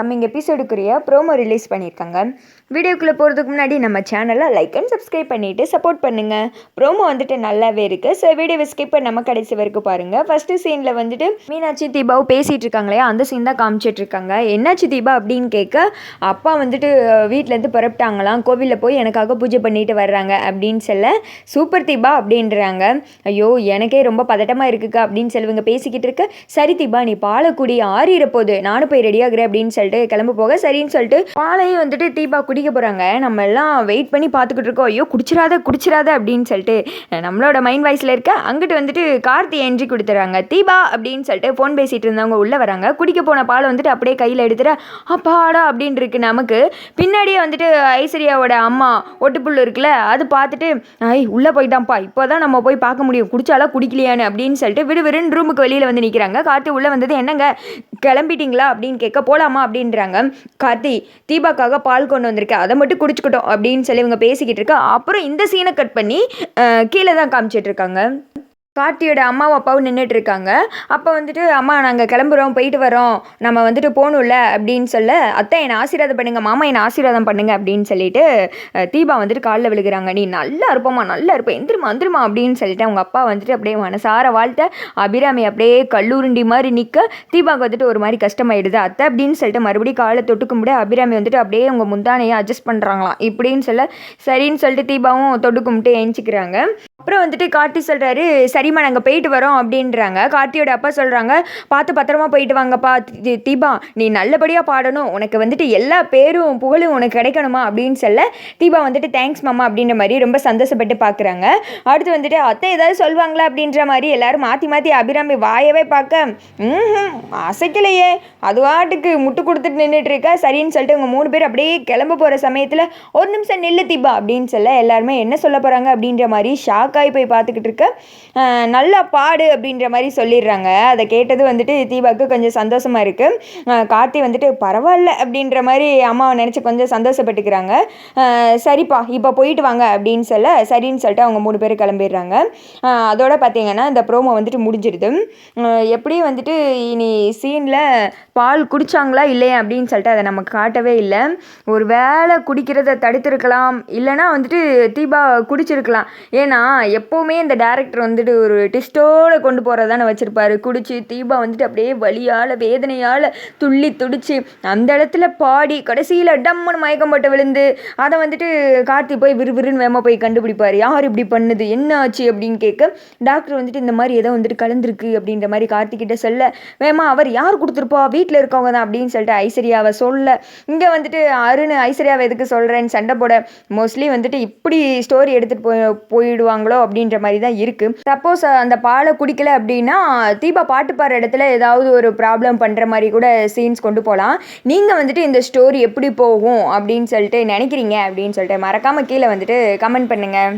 Coming எபிசோடுக்குரிய promo release பண்ணியிருக்காங்க வீடியோக்குள்ளே போகிறதுக்கு முன்னாடி நம்ம சேனலை லைக் அண்ட் சப்ஸ்கிரைப் பண்ணிவிட்டு சப்போர்ட் பண்ணுங்கள் ப்ரோமோ வந்துட்டு நல்லாவே இருக்குது ஸோ வீடியோவை ஸ்கிப் நம்ம கடைசி வரைக்கும் பாருங்கள் ஃபஸ்ட்டு சீனில் வந்துட்டு மீனாட்சி தீபாவும் பேசிகிட்டு இருக்காங்களே அந்த சீன் தான் காமிச்சிட்டு இருக்காங்க. என்னாச்சு தீபா அப்படின்னு கேட்க அப்பா வந்துட்டு வீட்டிலேருந்து புறப்பட்டாங்களாம். கோவிலில் போய் எனக்காக பூஜை பண்ணிட்டு வர்றாங்க அப்படின்னு சொல்ல சூப்பர் தீபா அப்படின்றாங்க. ஐயோ எனக்கே ரொம்ப பதட்டமாக இருக்குக்கா அப்படின்னு சொல்லுவங்க பேசிக்கிட்டு இருக்க சரி தீபா நீ பாலக்குடி ஆறிற போகுது. நானும் போய் ரெடியாகிறேன் அப்படின்னு சொல்லிட்டு கிளம்ப போக சரின்னு சொல்லிட்டு பாலையும் வந்துட்டு தீபா குடிக்க போகிறாங்க நம்ம எல்லாம் வெயிட் பண்ணி பார்த்துக்கிட்டு இருக்கோம். ஐயோ குடிச்சிடாத குடிச்சிடாத அப்படின்னு சொல்லிட்டு நம்மளோட மைண்ட் வாய்ஸில் இருக்க அங்கிட்டு வந்துட்டு கார்த்தி என்ட்ரி கொடுத்துறாங்க. தீபா அப்படின்னு சொல்லிட்டு ஃபோன் பேசிகிட்டு இருந்தவங்க உள்ளே வராங்க. குடிக்க போன பாலை வந்துட்டு அப்படியே கையில் எடுத்துகிட்டு அப்பாடா அப்படின்னு இருக்கு நமக்கு. பின்னாடியே வந்துட்டு ஐஸ்வர்யாவோட அம்மா ஒட்டுப்புல் இருக்குல்ல அது பார்த்துட்டு ஐ உள்ளே போயிட்டான்ப்பா இப்போ தான் நம்ம போய் பார்க்க முடியும். குடிச்சாலா குடிக்கலையான்னு அப்படின்னு சொல்லிட்டு விடு விடுன்னு ரூமுக்கு வெளியில் வந்து நிற்கிறாங்க கார்த்தி உள்ளே வந்தது என்னங்க? கிளம்பிட்டீங்களா அப்படின்னு கேட்க போகலாமா அப்படின்றாங்க. கார்த்தி தீபாக்காக பால் கொண்டு வந்திருக்கேன் அதை மட்டும் குடிச்சுக்கிட்டோம் அப்படின்னு சொல்லி இவங்க பேசிக்கிட்டு இருக்க அப்புறம் இந்த சீனை கட் பண்ணி கீழே தான் காமிச்சிட்டு இருக்காங்க. கார்த்தியோட அம்மாவும் அப்பாவும் நின்றுட்டு இருக்காங்க அப்போ வந்துட்டு அம்மா நாங்கள் கிளம்புறோம் போயிட்டு வரோம். நம்ம வந்துட்டு போகணும்ல? அப்படின்னு சொல்ல அத்தை என்னை ஆசீர்வாதம் பண்ணுங்கள் மாமா என்னை ஆசீர்வாதம் பண்ணுங்க அப்படின்னு சொல்லிட்டு தீபா வந்துட்டு காலில் விழுகிறாங்க. நீ நல்லா இருப்போம்மா நல்லா இருப்போம் எந்திரமா வந்துருமா அப்படின்னு சொல்லிட்டு அவங்க அப்பா வந்துட்டு அப்படியே மனசார வாழ்த்த அபிராமி அப்படியே கல்லூருண்டி மாதிரி நிற்க தீபாவுக்கு வந்துட்டு ஒரு மாதிரி கஷ்டமாயிடுது. அத்தை அப்படின்னு சொல்லிட்டு மறுபடியும் காலை தொட்டு கும்பிட அபிராமி வந்துட்டு அப்படியே அவங்க முந்தானையை அட்ஜஸ்ட் பண்ணுறாங்களாம் இப்படின்னு சொல்ல சரின்னு சொல்லிட்டு தீபாவும் தொட்டு கும்பிட்டு ஏஞ்சிக்கிறாங்க. அப்புறம் வந்துட்டு கார்த்தி சொல்கிறாரு சரிம்மா நாங்கள் போயிட்டு வரோம் அப்படின்றாங்க. கார்த்தியோட அப்பா சொல்கிறாங்க பார்த்து பத்திரமா போயிட்டு வாங்கப்பா தீபா நீ நல்லபடியாக பாடணும். உனக்கு வந்துட்டு எல்லா பேரும் புகழும் உனக்கு கிடைக்கணுமா? அப்படின்னு சொல்ல தீபா வந்துட்டு தேங்க்ஸ் மாமா அப்படின்ற மாதிரி ரொம்ப சந்தோஷப்பட்டு பார்க்குறாங்க அடுத்து வந்துட்டு அத்தை ஏதாவது சொல்லுவாங்களா அப்படின்ற மாதிரி எல்லாரும் மாற்றி மாற்றி அபிராமி வாயவே பார்க்க ம் அசைக்கலையே. அதுவாட்டுக்கு முட்டு கொடுத்துட்டு நின்றுட்டு இருக்க? சரின்னு சொல்லிட்டு உங்கள் மூணு பேர் அப்படியே கிளம்ப போகிற சமயத்தில் ஒரு நிமிஷம் நில்லு தீபா அப்படின்னு சொல்ல எல்லாருமே என்ன சொல்ல போகிறாங்க அப்படின்ற மாதிரி ஷாக் ஷாக்காகி போய் பார்த்துக்கிட்டு இருக்க. நல்லா பாடு அப்படின்ற மாதிரி சொல்லிடுறாங்க. அதை கேட்டது வந்துட்டு தீபாவுக்கு கொஞ்சம் சந்தோஷமாக இருக்குது கார்த்தி வந்துட்டு பரவாயில்ல அப்படின்ற மாதிரி அம்மாவை நினச்சி கொஞ்சம் சந்தோஷப்பட்டுக்கிறாங்க. சரிப்பா இப்போ போயிட்டு வாங்க அப்படின்னு சொல்ல சரின்னு சொல்லிட்டு அவங்க மூணு பேர் கிளம்பிடுறாங்க. அதோட பார்த்தீங்கன்னா இந்த ப்ரோமோ வந்துட்டு முடிஞ்சிடுது. எப்படியும் வந்துட்டு இனி சீனில் பால் குடித்தாங்களா இல்லையா அப்படின்னு சொல்லிட்டு அதை நமக்கு காட்டவே இல்லை. ஒரு வேளை குடிக்கிறத தடுத்துருக்கலாம். இல்லைனா வந்துட்டு தீபா குடிச்சிருக்கலாம். ஏன்னா எப்போவுமே இந்த டேரக்டர் வந்துட்டு ஒரு டிஸ்டோட கொண்டு போகிறதான வச்சுருப்பாரு. குடிச்சு தீபா வந்துட்டு அப்படியே வலியால் வேதனையால் துள்ளி துடிச்சு அந்த இடத்துல பாடி கடைசியில் டம்முன்னு மயக்கம் போட்டு விழுந்து அதை வந்துட்டு கார்த்தி போய் விறுவிறுன்னு வேமா போய் கண்டுபிடிப்பார். யார் இப்படி பண்ணுது? என்ன ஆச்சு அப்படின்னு கேட்க டாக்டர் வந்துட்டு இந்த மாதிரி ஏதோ வந்துட்டு கலந்துருக்கு அப்படின்ற மாதிரி கார்த்திகிட்ட சொல்ல வேமா அவர் யார் கொடுத்துருப்பா? வீட்டில் இருக்கவங்க தான் அப்படின்னு சொல்லிட்டு ஐஸ்வர்யாவை சொல்ல இங்கே வந்துட்டு அருண் ஐஸ்வர்யாவை எதுக்கு சொல்கிறேன்னு சண்டை போட மோஸ்ட்லி வந்துட்டு இப்படி ஸ்டோரி எடுத்துகிட்டு போய் போயிடுவாங்களோ இருக்காங்களோ அப்படின்ற மாதிரி தான் இருக்குது சப்போஸ் அந்த பாலை குடிக்கல அப்படின்னா தீபா பாட்டு பாடுற இடத்துல ஏதாவது ஒரு ப்ராப்ளம் பண்ணுற மாதிரி கூட சீன்ஸ் கொண்டு போகலாம் நீங்கள் வந்துட்டு இந்த ஸ்டோரி எப்படி போகும் அப்படின்னு சொல்லிட்டு நினைக்கிறீங்க அப்படின்னு சொல்லிட்டு மறக்காமல் கீழே வந்துட்டு கமெண்ட் பண்ணுங்கள்